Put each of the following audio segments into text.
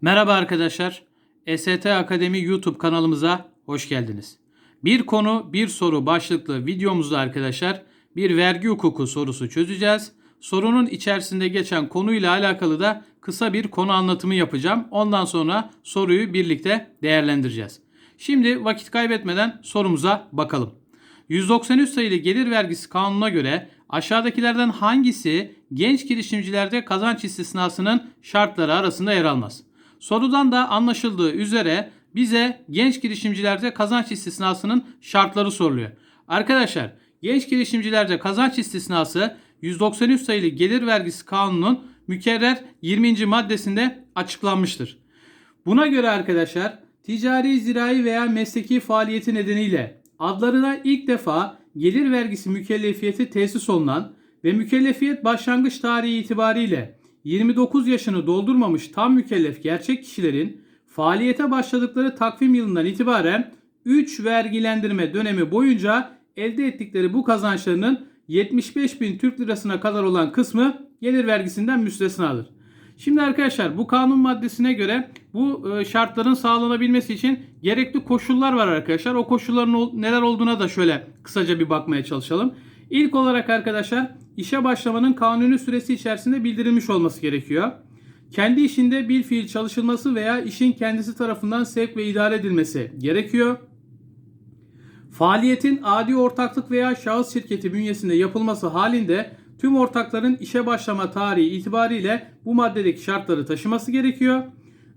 Merhaba arkadaşlar. EST Akademi YouTube kanalımıza hoş geldiniz. Bir konu bir soru başlıklı videomuzda arkadaşlar bir vergi hukuku sorusu çözeceğiz. Sorunun içerisinde geçen konuyla alakalı da kısa bir konu anlatımı yapacağım. Ondan sonra soruyu birlikte değerlendireceğiz. Şimdi vakit kaybetmeden sorumuza bakalım. 193 sayılı gelir vergisi kanununa göre aşağıdakilerden hangisi genç girişimcilerde kazanç istisnasının şartları arasında yer almaz? Sorudan da anlaşıldığı üzere bize genç girişimcilerde kazanç istisnasının şartları soruluyor. Arkadaşlar genç girişimcilerde kazanç istisnası 193 sayılı gelir vergisi kanunun mükerrer 20. maddesinde açıklanmıştır. Buna göre arkadaşlar ticari, zirai veya mesleki faaliyeti nedeniyle adlarına ilk defa gelir vergisi mükellefiyeti tesis olunan ve mükellefiyet başlangıç tarihi itibariyle 29 yaşını doldurmamış tam mükellef gerçek kişilerin faaliyete başladıkları takvim yılından itibaren 3 vergilendirme dönemi boyunca elde ettikleri bu kazançlarının 75 bin Türk lirasına kadar olan kısmı gelir vergisinden müstesnadır. Şimdi arkadaşlar bu kanun maddesine göre bu e, şartların sağlanabilmesi için gerekli koşullar var arkadaşlar. O koşulların neler olduğuna da şöyle kısaca bir bakmaya çalışalım. İlk olarak arkadaşlar işe başlamanın kanuni süresi içerisinde bildirilmiş olması gerekiyor. Kendi işinde bir fiil çalışılması veya işin kendisi tarafından sevk ve idare edilmesi gerekiyor. Faaliyetin adi ortaklık veya şahıs şirketi bünyesinde yapılması halinde tüm ortakların işe başlama tarihi itibariyle bu maddedeki şartları taşıması gerekiyor.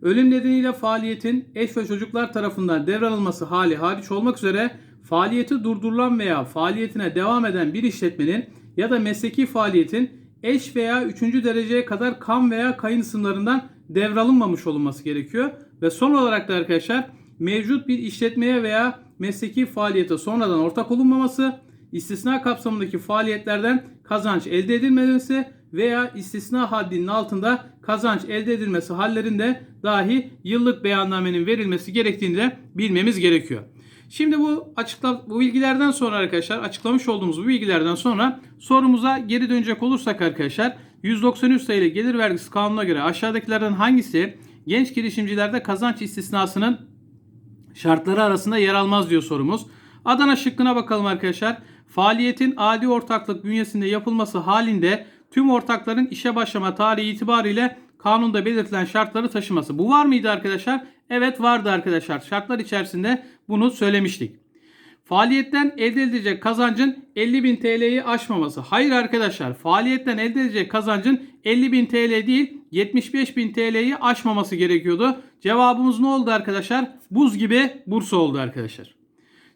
Ölüm nedeniyle faaliyetin eş ve çocuklar tarafından devralınması hali hariç olmak üzere faaliyeti durdurulan veya faaliyetine devam eden bir işletmenin ya da mesleki faaliyetin eş veya üçüncü dereceye kadar kan veya kayın isimlerinden devralınmamış olunması gerekiyor. Ve son olarak da arkadaşlar mevcut bir işletmeye veya mesleki faaliyete sonradan ortak olunmaması, istisna kapsamındaki faaliyetlerden kazanç elde edilmemesi veya istisna haddinin altında kazanç elde edilmesi hallerinde dahi yıllık beyannamenin verilmesi gerektiğini de bilmemiz gerekiyor. Şimdi bu açıkla bu bilgilerden sonra arkadaşlar açıklamış olduğumuz bu bilgilerden sonra sorumuza geri dönecek olursak arkadaşlar 193 sayılı gelir vergisi kanununa göre aşağıdakilerden hangisi genç girişimcilerde kazanç istisnasının şartları arasında yer almaz diyor sorumuz. Adana şıkkına bakalım arkadaşlar. Faaliyetin adi ortaklık bünyesinde yapılması halinde tüm ortakların işe başlama tarihi itibariyle kanunda belirtilen şartları taşıması. Bu var mıydı arkadaşlar? Evet vardı arkadaşlar. Şartlar içerisinde bunu söylemiştik. Faaliyetten elde edilecek kazancın 50.000 TL'yi aşmaması. Hayır arkadaşlar faaliyetten elde edilecek kazancın 50.000 TL değil 75.000 TL'yi aşmaması gerekiyordu. Cevabımız ne oldu arkadaşlar? Buz gibi Bursa oldu arkadaşlar.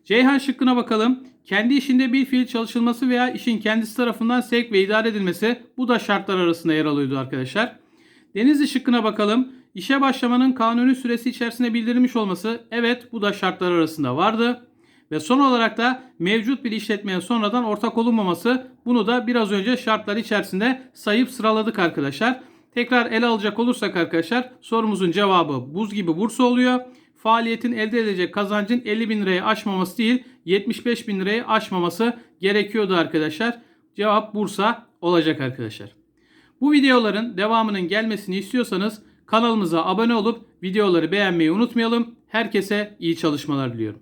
Ceyhan şıkkına bakalım. Kendi işinde bir fiil çalışılması veya işin kendisi tarafından sevk ve idare edilmesi bu da şartlar arasında yer alıyordu arkadaşlar. Denizli şıkkına bakalım. İşe başlamanın kanuni süresi içerisinde bildirilmiş olması evet bu da şartlar arasında vardı. Ve son olarak da mevcut bir işletmeye sonradan ortak olunmaması bunu da biraz önce şartlar içerisinde sayıp sıraladık arkadaşlar. Tekrar ele alacak olursak arkadaşlar sorumuzun cevabı buz gibi Bursa oluyor. Faaliyetin elde edilecek kazancın 50 bin lirayı aşmaması değil 75 bin lirayı aşmaması gerekiyordu arkadaşlar. Cevap Bursa olacak arkadaşlar. Bu videoların devamının gelmesini istiyorsanız kanalımıza abone olup videoları beğenmeyi unutmayalım. Herkese iyi çalışmalar diliyorum.